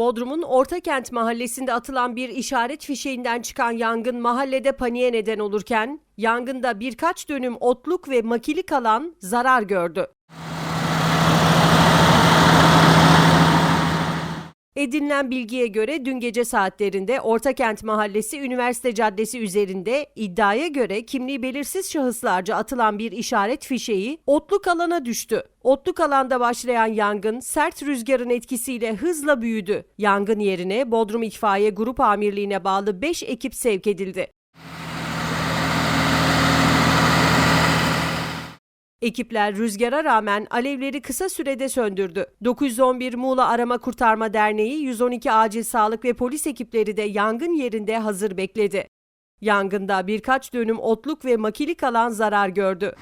Bodrum'un Ortakent mahallesinde atılan bir işaret fişeğinden çıkan yangın mahallede paniğe neden olurken, yangında birkaç dönüm otluk ve makilik alan zarar gördü. Edinilen bilgiye göre dün gece saatlerinde Ortakent Mahallesi Üniversite Caddesi üzerinde iddiaya göre kimliği belirsiz şahıslarca atılan bir işaret fişeği otluk alana düştü. Otluk alanda başlayan yangın sert rüzgarın etkisiyle hızla büyüdü. Yangın yerine Bodrum İtfaiye Grup Amirliğine bağlı 5 ekip sevk edildi. Ekipler rüzgara rağmen alevleri kısa sürede söndürdü. 911 Muğla Arama Kurtarma Derneği, 112 Acil Sağlık ve polis ekipleri de yangın yerinde hazır bekledi. Yangında birkaç dönüm otluk ve makilik alan zarar gördü.